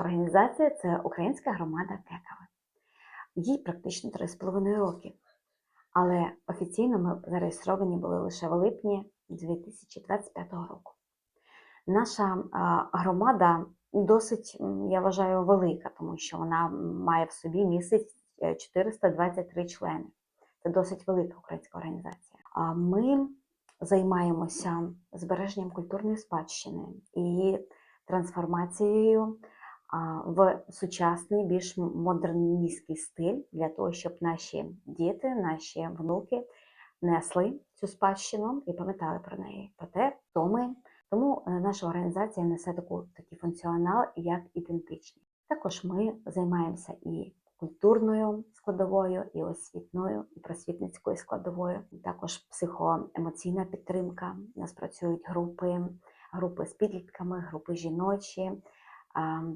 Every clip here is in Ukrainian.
організація це Українська громада Кекава. Їй практично 3,5 роки. Але офіційно ми зареєстровані були лише в липні 2025 року. Наша громада досить, я вважаю, велика, тому що вона має в собі місяць 423 члени. Це досить велика українська організація. Ми займаємося збереженням культурної спадщини і трансформацією в сучасний, більш модерністський стиль для того, щоб наші діти, наші внуки несли цю спадщину і пам'ятали про неї. Проте то ми, тому е, наша організація несе таку такий функціонал як ідентичність. Також ми займаємося і культурною складовою, і освітною, і просвітницькою складовою. Також психоемоційна підтримка. У нас працюють групи, групи з підлітками, групи жіночі.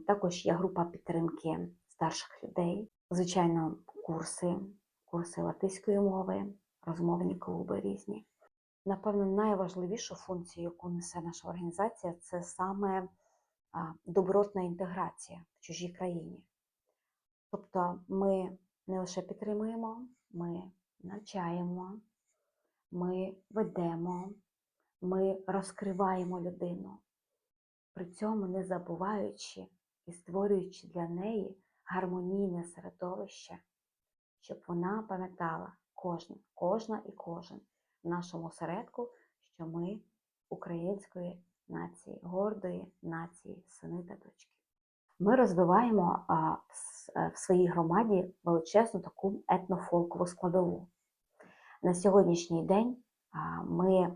Також є група підтримки старших людей. Звичайно, курси, курси латиської мови, розмовні клуби різні. Напевно, найважливішу функцію, яку несе наша організація, це саме добротна інтеграція в чужій країні. Тобто ми не лише підтримуємо, ми навчаємо, ми ведемо, ми розкриваємо людину, при цьому не забуваючи і створюючи для неї гармонійне середовище, щоб вона пам'ятала кожна, кожна і кожен в нашому середку, що ми української нації, гордої нації, сини та дочки. Ми розвиваємо е, в своїй громаді величезну таку етнофолкову складову. На сьогоднішній день ми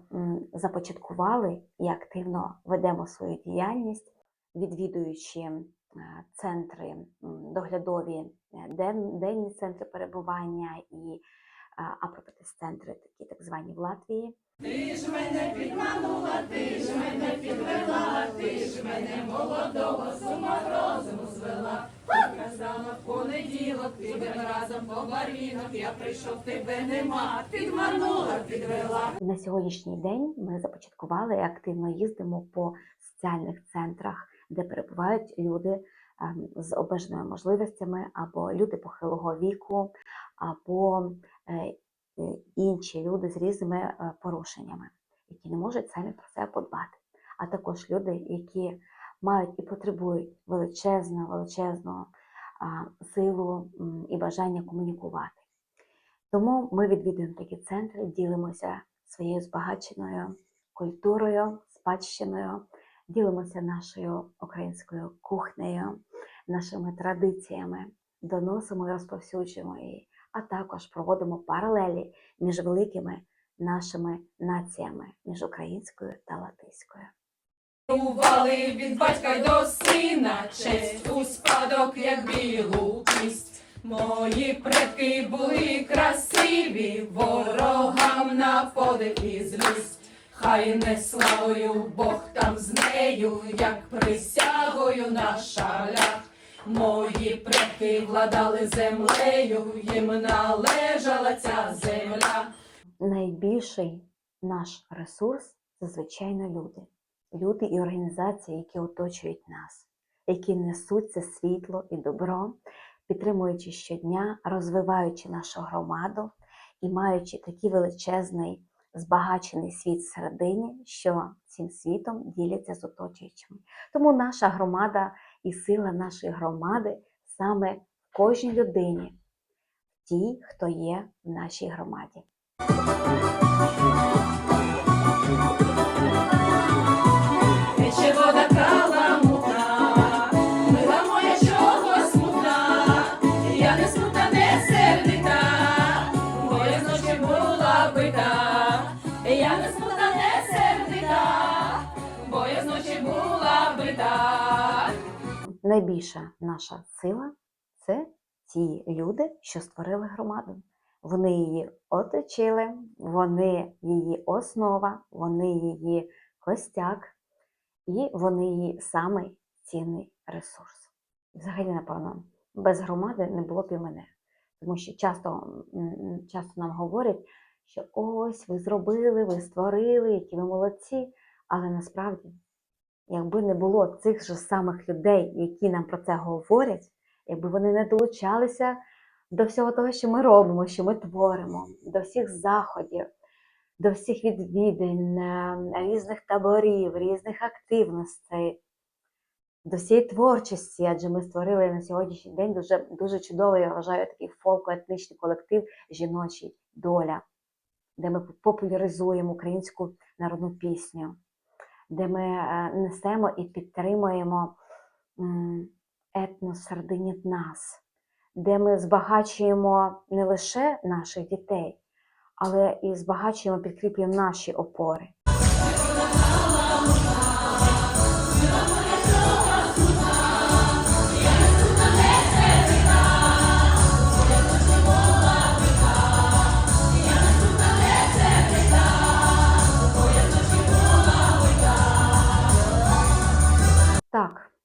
започаткували і активно ведемо свою діяльність, відвідуючи центри доглядові, е, денні центри перебування і апропетис-центри, такі так звані в Латвії. Ти ж мене підманула, ти ж мене підвела, ти ж мене молодого з ума розуму звела. Казала в понеділок, підемо разом по барвінок, я прийшов, тебе нема, підманула, підвела. На сьогоднішній день ми започаткували і активно їздимо по соціальних центрах, де перебувають люди ем, з обмеженими можливостями, або люди похилого віку, або е, е, інші люди з різними е, порушеннями, які не можуть самі про себе подбати. А також люди, які мають і потребують величезну а, силу і бажання комунікувати. Тому ми відвідуємо такі центри, ділимося своєю збагаченою культурою, спадщиною, ділимося нашою українською кухнею, нашими традиціями, доносимо і розповсюджуємо її, а також проводимо паралелі між великими нашими націями, між українською та латиською. Ували від батька до сина, честь у спадок, як білу кість. Мої предки були красиві, ворогам на подив і злість. Хай не славою Бог там з нею, як присягою на шалях. Мої предки владали землею, їм належала ця земля. найбільший наш ресурс це звичайно люди. Люди і організації, які оточують нас, які несуть це світло і добро, підтримуючи щодня, розвиваючи нашу громаду і маючи такий величезний збагачений світ всередині, що цим світом діляться з оточуючими. Тому наша громада і сила нашої громади саме в кожній людині, в тій, хто є в нашій громаді. Найбільша наша сила це ті люди, що створили громаду. Вони її оточили, вони її основа, вони її костяк, і вони її самий цінний ресурс. Взагалі, напевно, без громади не було б і мене. Тому що часто, часто нам говорять, що ось ви зробили, ви створили, які ви молодці, але насправді якби не було цих же самих людей, які нам про це говорять, якби вони не долучалися до всього того, що ми робимо, що ми творимо, до всіх заходів, до всіх відвідин, е, різних таборів, різних активностей, до всієї творчості, адже ми створили на сьогоднішній день дуже, дуже чудовий, я вважаю, такий фолко-етнічний колектив жіночий доля, де ми популяризуємо українську народну пісню, де ми е, несемо і підтримуємо етнос середині нас, де ми збагачуємо не лише наших дітей, але і збагачуємо, підкріплюємо наші опори.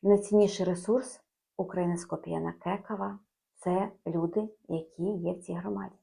Найцінніший ресурс України Скопіяна Кекава це люди, які є в цій громаді.